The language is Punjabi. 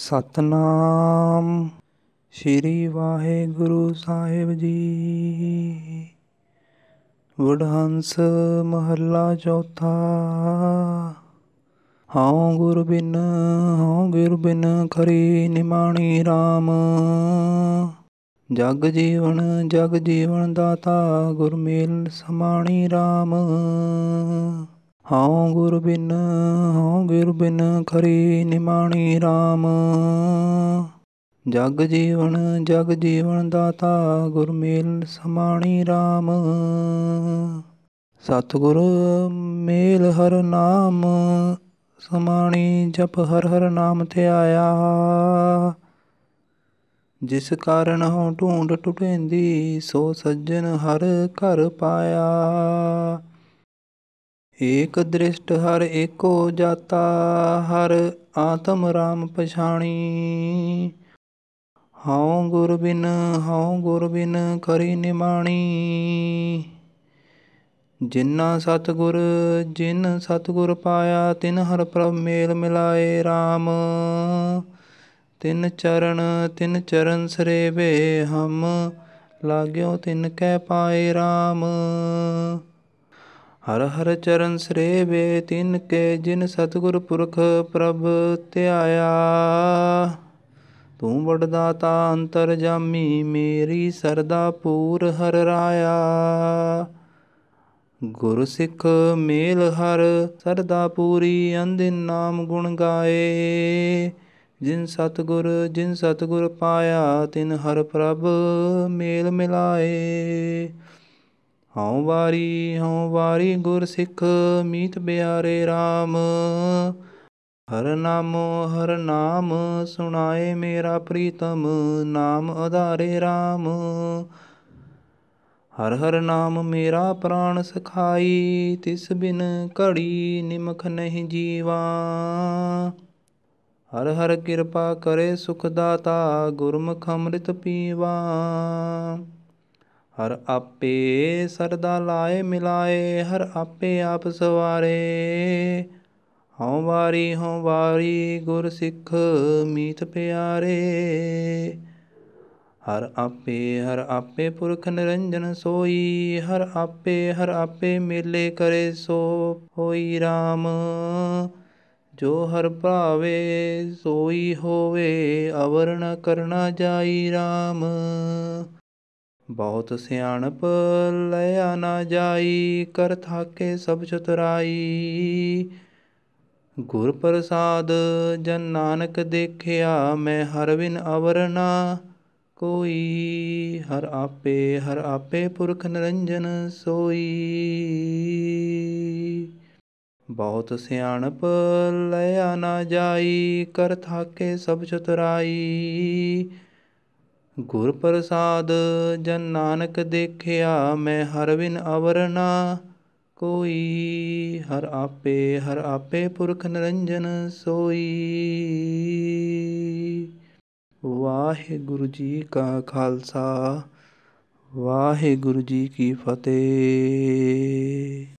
ਸਤਨਾਮ। ਸ੍ਰੀ ਵਾਹਿਗੁਰੂ ਸਾਹਿਬ ਜੀ। ਵਡਹੰਸ ਮਹੱਲਾ ਚੌਥਾ। ਹਉ ਗੁਰ ਬਿਨ, ਹਉ ਗੁਰ ਬਿਨ ਖਰੀ ਨਿਮਾਣੀ RAM ਜਗ ਜੀਵਨ ਜਗ ਜੀਵਨ ਦਾਤਾ, ਗੁਰ ਮੇਲ ਸਮਾਣੀ RAM ਹਉ ਗੁਰ ਬਿਨ, ਹਉ ਗੁਰ ਬਿਨ ਖਰੀ ਨਿਮਾਣੀ RAM ਜਗ ਜੀਵਨ ਜਗ ਜੀਵਨ ਦਾਤਾ, ਗੁਰ ਮੇਲ ਸਮਾਣੀ RAM ਸਤਿਗੁਰ ਮੇਲ ਹਰ ਨਾਮ, ਸਮਾਣੀ ਜਪ ਹਰ ਹਰ ਨਾਮ ਧਿਆਇਆ ਜਿਸ ਕਾਰਨ ਹਉ ਢੂੰਡ ਟੁਟੇਂਦੀ, ਸੋ ਸੱਜਣ ਹਰ ਘਰ ਪਾਇਆ। ਏਕ ਦ੍ਰਿਸ਼ਟ ਹਰ ਏਕੋ ਜਾਤਾ, ਹਰ ਆਤਮ ਰਾਮ ਪਛਾਣੀ। ਹਉ ਗੁਰ ਬਿਨ, ਹਉ ਗੁਰ ਬਿਨ ਕਰੀ ਨਿਮਾਣੀ। ਜਿਨਾ ਸਤਿਗੁਰ, ਜਿਨ ਸਤਿਗੁਰ ਪਾਇਆ, ਤਿਨ ਹਰ ਪ੍ਰਭ ਮੇਲ ਮਿਲਾਏ RAM ਤਿਨ ਚਰਨ ਤਿਨ ਚਰਨ ਸਰੇਵੇ ਹਮ, ਲਾਗਿਓ ਤਿਨ ਕੈ ਪਾਏ RAM ਹਰ ਹਰ ਚਰਨ ਸ੍ਰੇਵੇ, ਤਿਨ ਕੇ ਜਿਨ ਸਤਿਗੁਰ ਪੁਰਖ ਪ੍ਰਭ ਧਿਆਇਆ। ਤੂੰ ਬੜ ਦਾਤਾ ਅੰਤਰ ਜਾਮੀ, ਮੇਰੀ ਸਰਦਾ ਪੂਰ ਹਰ ਰਾਇਆ। ਗੁਰ ਸਿੱਖ ਮੇਲ ਹਰ, ਸਰਦਾ ਪੂਰੀ ਅੰਦਿਨ ਨਾਮ ਗੁਣ ਗਾਏ। ਜਿਨ ਸਤਿਗੁਰ ਜਿਨ ਸਤਿਗੁਰ ਪਾਇਆ, ਤਿਨ ਹਰ ਪ੍ਰਭ ਮੇਲ ਮਿਲਾਏ। ਹਉ ਵਾਰੀ ਹਉ ਵਾਰੀ ਗੁਰ ਸਿੱਖ ਮੀਤ ਬਿਆਰੇ RAM ਹਰ ਨਾਮੋ, ਹਰ ਨਾਮ ਸੁਣਾਏ ਮੇਰਾ ਪ੍ਰੀਤਮ, ਨਾਮ ਆਧਾਰੇ RAM ਹਰ ਹਰ ਨਾਮ ਮੇਰਾ ਪ੍ਰਾਣ ਸਖਾਈ, ਤਿਸ ਬਿਨ ਘੜੀ ਨਿਮਖ ਨਹੀਂ ਜੀਵਾ। ਹਰ ਹਰ ਕਿਰਪਾ ਕਰੇ ਸੁਖ ਦਾਤਾ, ਗੁਰਮੁਖ ਅੰਮ੍ਰਿਤ ਪੀਵਾ। ਹਰ ਆਪੇ ਸਰਦਾ ਲਾਏ ਮਿਲਾਏ, ਹਰ ਆਪੇ ਆਪ ਸਵਾਰੇ। ਹਉ ਵਾਰੀ ਹਉ ਵਾਰੀ ਗੁਰ ਸਿੱਖ ਮੀਤ ਪਿਆਰੇ। ਹਰ ਆਪੇ ਹਰ ਆਪੇ ਪੁਰਖ ਨਿਰੰਜਨ ਸੋਈ, ਹਰ ਆਪੇ ਹਰ ਆਪੇ ਮੇਲੇ ਕਰੇ ਸੋ ਹੋਈ RAM ਜੋ ਹਰ ਭਾਵੇ ਸੋਈ ਹੋਵੇ ਅਵਰ ਕਰਨਾ ਜਾਈ RAM ਬਹੁਤ ਸਿਆਣਪ ਲਿਆ ਨਾ ਜਾਈ, ਕਰ ਥਾਕੇ ਸਭ ਚਤੁਰਾਈ। ਗੁਰ ਪ੍ਰਸਾਦ ਜਨ ਨਾਨਕ ਦੇਖਿਆ, ਮੈਂ ਹਰ ਬਿਨ ਅਵਰਨਾ ਕੋਈ। ਹਰ ਆਪੇ ਹਰ ਆਪੇ ਪੁਰਖ ਨਿਰੰਜਨ ਸੋਈ। ਬਹੁਤ ਸਿਆਣਪ ਲਿਆ ਨਾ ਜਾਈ, ਕਰ ਥਾਕੇ ਸਭ ਚਤੁਰਾਈ। ਗੁਰ ਪ੍ਰਸਾਦ ਜਨ ਨਾਨਕ ਦੇਖਿਆ, ਮੈਂ ਹਰ ਬਿਨ ਅਵਰ ਨਾ ਕੋਈ। ਹਰ ਆਪੇ ਹਰ ਆਪੇ ਪੁਰਖ ਨਿਰੰਜਨ ਸੋਈ। ਵਾਹਿਗੁਰੂ ਜੀ ਕਾ ਖਾਲਸਾ, ਵਾਹਿਗੁਰੂ ਜੀ ਕੀ ਫਤਿਹ।